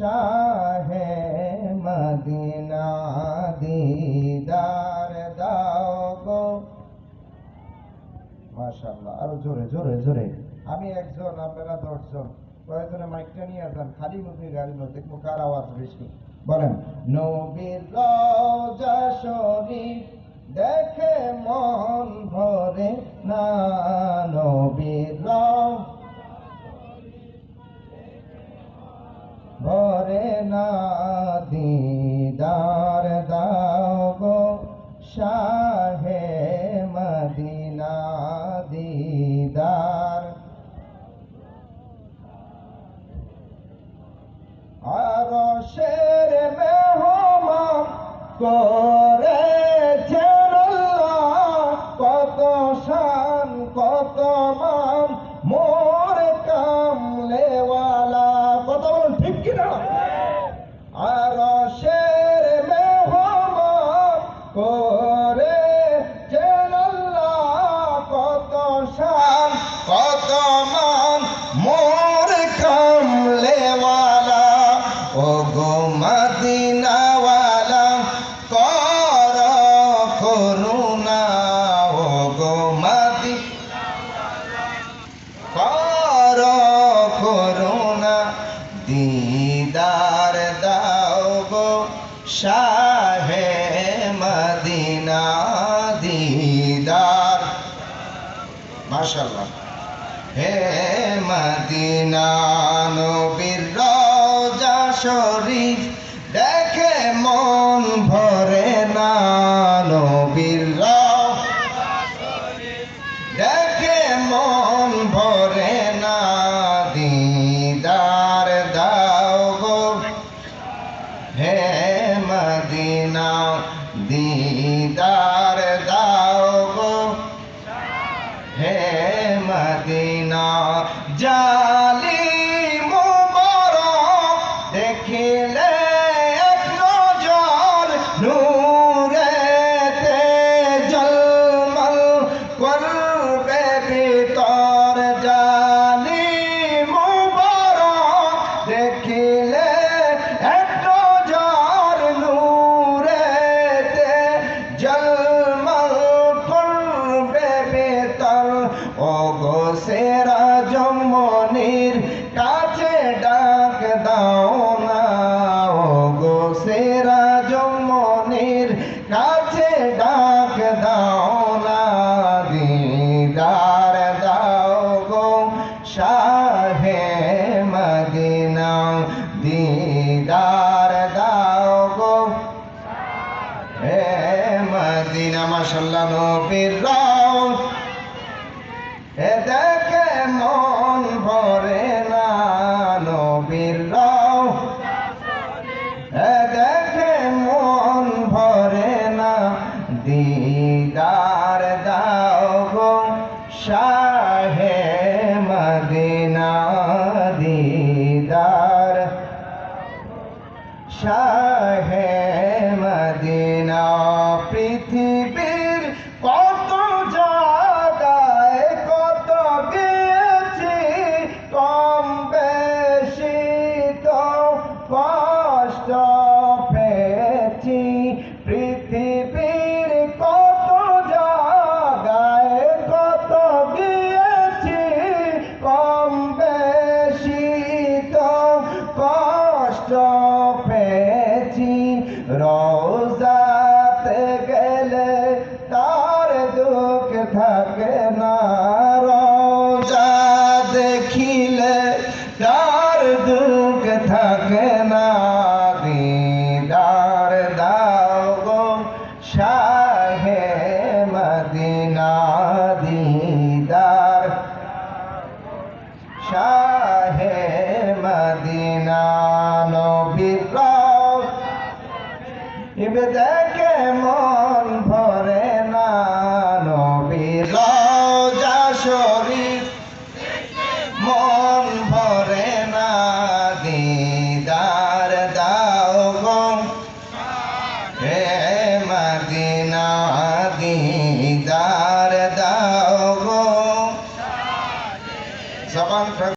শাহে Medina দিদার দাও গো মাশাআল্লাহ আরও জোরে জোরে জোরে। আমি একজন, আপনারা দশজন। প্রয়োজনে মাইকটা নিয়ে যান, খালি মুখে গাড়ি নো দেখব কার আওয়াজ বেশি। বলেন, নবীর রওজা শরীফ দেখে মন ভরে না, নবীর না দিদার দাও গো শাহে মদিনা দিদার। আর শের মেহমান আল্লাহ, কত শান কত মান দিদার। মাশাল্লাহ হে মদিনা নবীর রওজা শরীফ দেখে মন ভরে না নবীর মদিনা দিদার দাও গো হে মদিনা জালি সেরা জমনির কাছে ডাক দাও না। গো সেরা জমনির কাছে ডাক দাও না। দিদার দাও গো শাহে মদিনা। দিদার দাও গো হে মদিনা। মাশাল্লাহ নবীর শাহে মদিনা দিদার শাহে দেখে মন ভরে না নবীর শরীর মন ভরে না দিদার দাও গম হে মদিনা